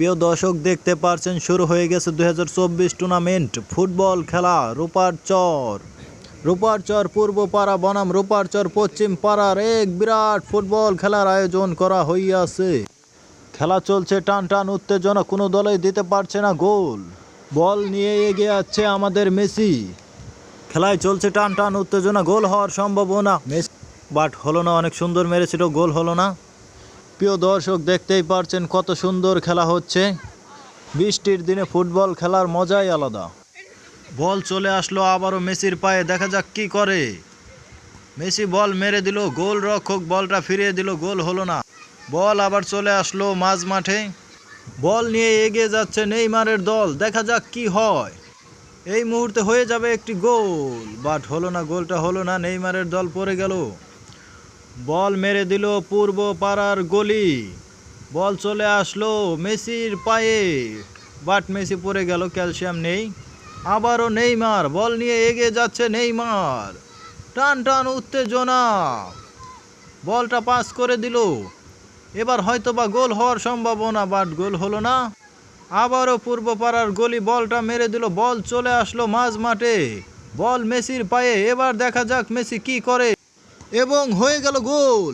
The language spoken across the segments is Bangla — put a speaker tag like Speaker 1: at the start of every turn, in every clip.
Speaker 1: প্রিয় দর্শক, দেখতে পারছেন, শুরু হয়ে গেছে দুই হাজার চব্বিশ টুর্নামেন্ট ফুটবল খেলা, রূপার চর। রূপার চর পূর্ব পাড়া বনাম, রূপার চর পশ্চিম পাড়ার এক বিরাট ফুটবল খেলার আয়োজন করা হইয়াছে। খেলা চলছে টান টান, উত্তেজনা কোনো দলই দিতে পারছে না, গোল। বল নিয়ে এগিয়ে যাচ্ছে আমাদের মেসি। খেলায় চলছে টান টান, উত্তেজনা, গোল হওয়ার সম্ভাবনা। মেসি বাট হলো না, অনেক সুন্দর মেরেছিল, গোল হলো না। প্রিয় দর্শক, দেখতেই পারছেন কত সুন্দর খেলা হচ্ছে। বৃষ্টির দিনে ফুটবল খেলার মজাই আলাদা। বল চলে আসলো আবারও মেসির পায়ে, দেখা যাক কি করে। মেসি বল মেরে দিল, গোল রক্ষক বলটা ফিরিয়ে দিল, গোল হলো না। বল আবার চলে আসলো মাঝ মাঠে। বল নিয়ে এগিয়ে যাচ্ছে নেইমারের দল, দেখা যাক কি হয়। এই মুহূর্তে হয়ে যাবে একটি গোল, বাট হলো না, গোলটা হলো না, নেইমারের দল পড়ে গেল। বল মেরে দিল পূর্ব পাড়ার গলি। বল চলে আসলো মেসির পায়ে। বাট মেসি পড়ে গেল, ক্যালসিয়াম নেই। আবারও নেইমার, বল নিয়ে এগিয়ে যাচ্ছে নেইমার। টান টান, উত্তেজনা। বলটা পাস করে দিল। এবার হয়তো বা গোল হওয়ার সম্ভাবনা, বাট গোল হলো না। আবারও পূর্ব পাড়ার গলি, বলটা মেরে দিল। বল চলে আসলো মাঝ মাঠে। বল মেসির পায়ে। এবার দেখা যাক মেসি কি করে। এবং হয়ে গেল গোল।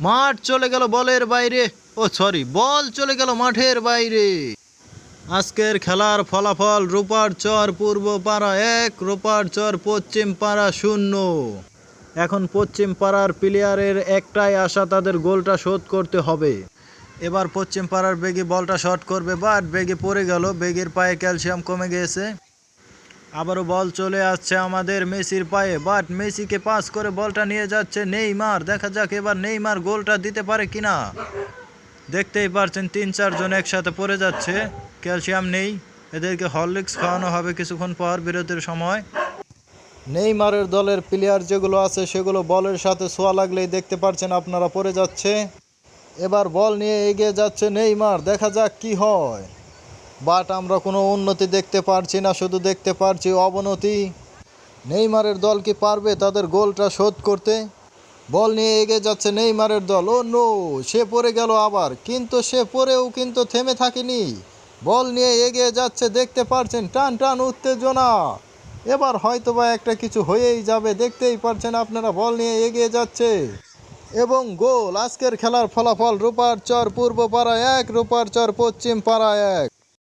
Speaker 1: মাঠ চলে গেল বলের বাইরে। ও সরি বল চলে গেল মাঠের বাইরে। আজকের খেলার ফলাফল রূপার চর পূর্ব পাড়া এক, রূপার চর পশ্চিম পাড়া শূন্য। এখন পশ্চিম পাড়ার প্লেয়ারের একটাই আশা তাদের গোলটা শোধ করতে হবে। এবার পশ্চিম পাড়ার বেগে বলটা শট করবে বাট বেগে পড়ে গেল। বেগের পায়ে ক্যালসিয়াম কমে গিয়েছে আবারও বল চলে আসছে আমাদের মেসির পায়ে বাট মেসিকে পাস করে বলটা নিয়ে যাচ্ছে নেইমার। দেখা যাক এবার নেইমার গোলটা দিতে পারে কিনা। দেখতেই পারছেন তিন চারজন একসাথে পড়ে যাচ্ছে। ক্যালসিয়াম নেই। এদেরকে হরলিক্স খাওয়ানো হবে কিছুক্ষণ পর বিরতির সময়। নেইমারের দলের প্লেয়ার যেগুলো আছে, সেগুলো বলের সাথে ছোঁয়া লাগলেই দেখতে পারছেন আপনারা পড়ে যাচ্ছে। এবার বল নিয়ে এগিয়ে যাচ্ছে নেইমার। দেখা যাক কি হয়। বাট আমরা কোনো উন্নতি দেখতে পারছি না, শুধু দেখতে পারছি অবনতি। নেইমারের দল কি পারবে তাদের গোলটা শোধ করতে? বল নিয়ে এগিয়ে যাচ্ছে নেইমারের দল। ও নো, সে পড়ে গেল আবার। কিন্তু সে পড়েও কিন্তু থেমে থাকেনি। বল নিয়ে এগিয়ে যাচ্ছে, দেখতে পারছেন, টান টান, উত্তেজনা। এবার হয়তো বা একটা কিছু হয়েই যাবে, দেখতেই পারছেন আপনারা, বল নিয়ে এগিয়ে যাচ্ছে। এবং গোল, আজকের খেলার ফলাফল রূপার চর পূর্ব পাড়া এক, রূপার চর পশ্চিম পাড়া এক।